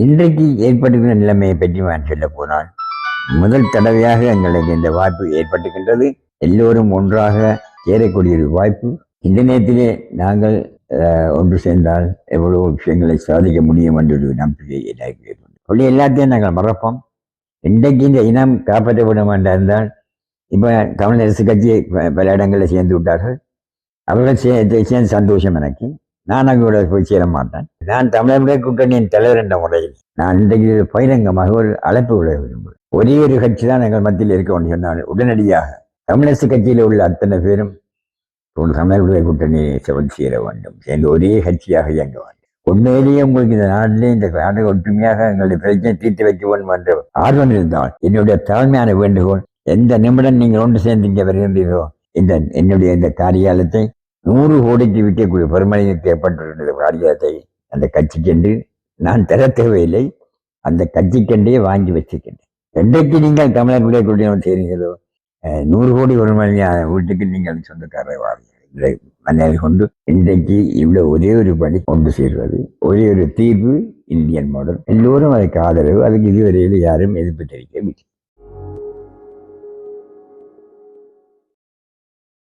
இன்றைக்கு ஏற்பட்டுகின்ற நிலைமையை பற்றி நான் சொல்ல போனால் முதல் தடவையாக எங்களுக்கு இந்த வாய்ப்பு ஏற்பட்டுகின்றது. எல்லோரும் ஒன்றாக சேரக்கூடிய ஒரு வாய்ப்பு. இந்த நேரத்திலே நாங்கள் அஹ், ஒன்று சேர்ந்தால் எவ்வளவு விஷயங்களை சாதிக்க முடியும் என்ற ஒரு நம்பிக்கை எல்லாருக்கும் ஏற்படும் சொல்லி எல்லாத்தையும் நாங்கள் மறப்போம். இன்றைக்கு இந்த இனம் காப்பாற்றப்பட வேண்டாம் இருந்தால் இப்போ தமிழரசு கட்சி பல இடங்களில் சேர்ந்து விட்டார்கள். அவர்கள் சே- சேர்ந்து சந்தோஷம் எனக்கு. நான் அவங்களோட போய் சேர மாட்டேன். நான் தமிழர் கூட்டணியின் தலைவர் என்ற முறையில் நான் இன்றைக்கு பகிரங்கமாக ஒரு அழைப்பு விட விரும்புகிறேன். ஒரே ஒரு கட்சி தான் எங்கள் மத்தியில் இருக்க வேண்டும் சொன்னால் உடனடியாக தமிழரசு கட்சியில் உள்ள அத்தனை பேரும் ஒரு தமிழர் விடுதலை கூட்டணியை செவன் சேர வேண்டும். சேர்ந்து ஒரே கட்சியாக இயங்க வேண்டும். உண்மையிலேயே உங்களுக்கு இந்த நாட்டிலே இந்த நாட்டை ஒற்றுமையாக எங்களுடைய பிரச்சனை தீர்த்து வைக்க வேண்டும் என்ற ஆர்வம் இருந்தால் என்னுடைய தலைமையான வேண்டுகோள் எந்த நிமிடம் நீங்கள் ஒன்று சேர்ந்து இங்கே வருகின்றீர்களோ இந்த என்னுடைய இந்த காரியாலயத்தை நூறு கோடிக்கு விற்கக்கூடிய பெருமளிக்கு ஏற்பட்டிருக்கிற காரியாலயத்தை அந்த கட்சிக்கென்று நான் தர தேவையில்லை. அந்த கட்சிக்கென்றே வாங்கி வச்சுக்கிட்டேன் என்றைக்கு நீங்கள் தமிழர் விடுதலை கூட்டணி செய்கிறீர்களோ அஹ், நூறு கோடி ஒரு மணி வீட்டுக்கு நீங்கள் சொந்தக்காரர் வாருங்கள் மன்னர் கொண்டு இன்றைக்கு இவ்வளோ ஒரே ஒரு படி கொண்டு சேர்வது ஒரே ஒரு தீர்வு இந்தியன் மாடல். எல்லோரும் அதுக்கு ஆதரவு அதுக்கு இதுவரையில் யாரும் எதிர்ப்பு தெரிவிக்கவில்லை.